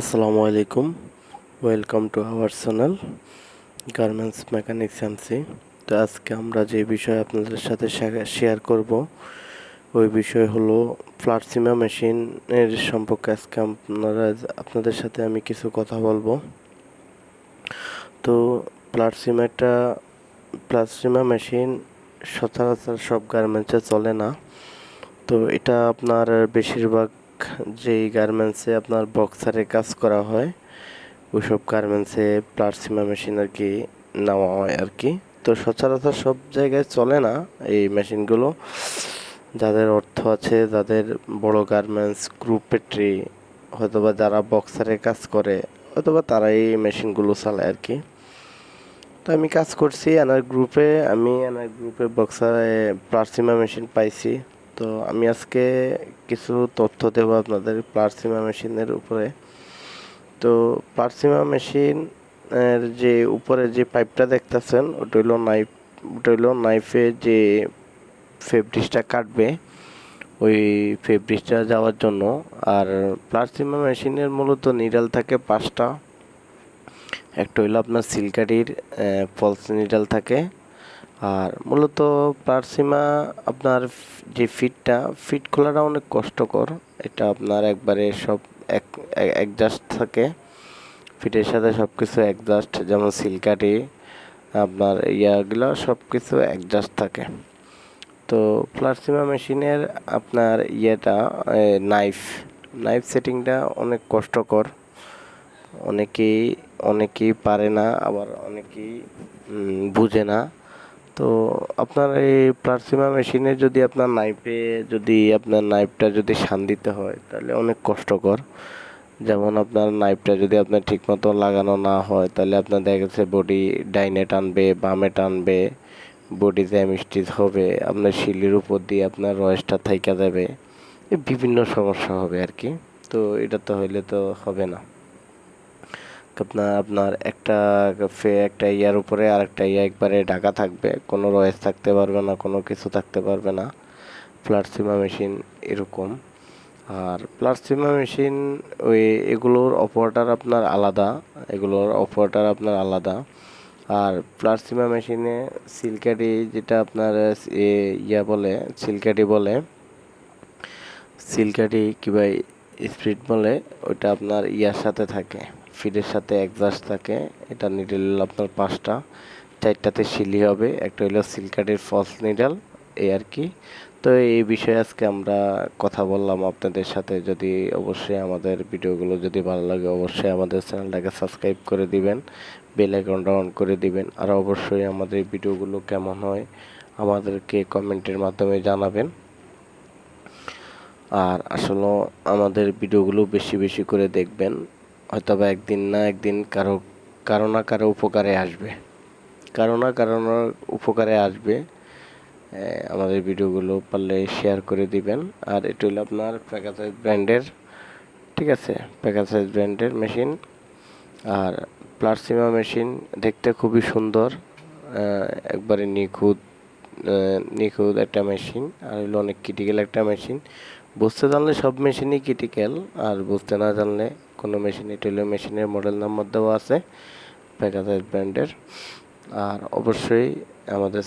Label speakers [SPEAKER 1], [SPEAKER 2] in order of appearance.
[SPEAKER 1] আসসালামু আলাইকুম। Welcome to our channel garments mechanics MC তো আজকে আমরা যে বিষয় আপনাদের সাথে শেয়ার করব, ওই বিষয় হলো ফ্লাটসিমা মেশিনের সম্পর্কে আজকে আপনারা, আপনাদের সাথে আমি কিছু কথা বলব। তো প্লাটসিমাটা প্লাটসিমা মেশিন সচরাচর সব গার্মেন্টসে চলে না। তো এটা আপনার বেশিরভাগ যেই গার্মেন্টসে আপনার বক্সারে কাজ করা হয়, ওইসব গার্মেন্টসে প্লাটসিমা মেশিন আর কি নেওয়া হয় আর কি। তো সচরাচর সব জায়গায় চলে না এই মেশিনগুলো যাদের অর্থ আছে, যাদের বড় গার্মেন্টস গ্রুপ পেট্রি হয়তোবা যারা বক্সারে কাজ করে, হয়তোবা তারা এই মেশিনগুলো চালায় আর কি। তো আমি কাজ করছি, এনার গ্রুপে আমি এনার গ্রুপে বক্সারে প্লাটসিমা মেশিন পাইছি। তো আমি আজকে কিছু তথ্য দেব আপনাদের প্লার্সিমা মেশিনের উপরে। তো প্লার্সিমা মেশিন এর যে উপরে যে পাইপটা দেখতেছেন, ওটা হইল নাইফ ওটা হইল নাইফে যে ফেব্রিকটা কাটবে, ওই ফেব্রিকটা যাওয়ার জন্য। আর প্লার্সিমা মেশিনের মূলত নিডাল থাকে পাঁচটা। একটা হইল আপনার সিলকাটির ফলস নিডাল থাকে। আর মূলত পার্সিমা আপনার যে ফিটটা, ফিট খোলাটা অনেক কষ্টকর। এটা আপনার একবারে সব এক অ্যাডজাস্ট থাকে। ফিটের সাথে সব কিছু অ্যাডজাস্ট যেমন সিলকাটি আপনার ইয়াগুলো সব কিছু অ্যাডজাস্ট থাকে। তো প্লার্সিমা মেশিনের আপনার ইয়েটা নাইফ নাইফ সেটিংটা অনেক কষ্টকর। অনেকেই অনেকেই পারে না, আবার অনেকেই বুঝে না। তো আপনার এই প্লার্সিমা মেশিনে যদি আপনার নাইফে যদি আপনার নাইফটা যদি শান দিতে হয়, তাহলে অনেক কষ্টকর। যেমন আপনার নাইফটা যদি আপনার ঠিকমতো লাগানো না হয়, তাহলে আপনার দেখা গেছে বডি ডাইনে টানবে, বামে টানবে বডি জ্যাম স্টিচ হবে, আপনার শিলির উপর দিয়ে আপনার রয়েসটা থাইকা যাবে। বিভিন্ন সমস্যা হবে আর কি। তো এটা তো হইলে তো হবে না। আপনার আপনার একটা একটা ইয়ার উপরে আর একটা ইয়া একবারে ঢাকা থাকবে। কোনো রয়েস থাকতে পারবে না, কোনো কিছু থাকতে পারবে না। প্লাটসিমা মেশিন এরকম। আর প্লাটসিমা মেশিন ওই এগুলোর অপারেটার আপনার আলাদা। এগুলোর অপারেটার আপনার আলাদা। আর প্লাটসিমা মেশিনে সিলকাটি যেটা আপনার ইয়া বলে সিলকাটি বলে সিলকাটি কিংবা স্পিড বলে, ওইটা আপনার ইয়ার সাথে থাকে। ফিডের সাথে একজাস্ট থাকে। এটা নিডেল আপনার পাঁচটা। চারটাতে শিলি হবে। একটা হলো সিলকাটের ফলস নিডেল এই আর কি। তো এই বিষয়ে আজকে আমরা কথা বললাম আপনাদের সাথে। যদি অবশ্যই আমাদের ভিডিওগুলো যদি ভালো লাগে, অবশ্যই আমাদের চ্যানেলটাকে সাবস্ক্রাইব করে দিবেন বেল আইকনটা অন করে দিবেন, আর অবশ্যই আমাদের ভিডিওগুলো কেমন হয়, আমাদেরকে কমেন্টের মাধ্যমে জানাবেন। আর আসলে আমাদের ভিডিওগুলো বেশি বেশি করে দেখবেন। হয়তো বা একদিন না একদিন কারও কারও না কারও উপকারে আসবে। কারও না কারও উপকারে আসবে আমাদের ভিডিওগুলো পারলে শেয়ার করে দিবেন। আর এটা হলো আপনার প্যাকাসাইজ ব্র্যান্ডের ঠিক আছে? প্যাকাসাইজ ব্র্যান্ডের মেশিন আর প্লার্সিমা মেশিন দেখতে খুবই সুন্দর একবারে নিখুঁত নিখুঁত একটা মেশিন আর হলো অনেক ক্রিটিক্যাল একটা মেশিন বুঝতে জানলে সব মেশিনই ক্রিটিক্যাল আর বুঝতে না জানলে কোনো মেশিন এটা মেশিনের মডেল নাম্বার দেওয়া আছে পেগাসাইজ ব্র্যান্ডের আর অবশ্যই আমাদের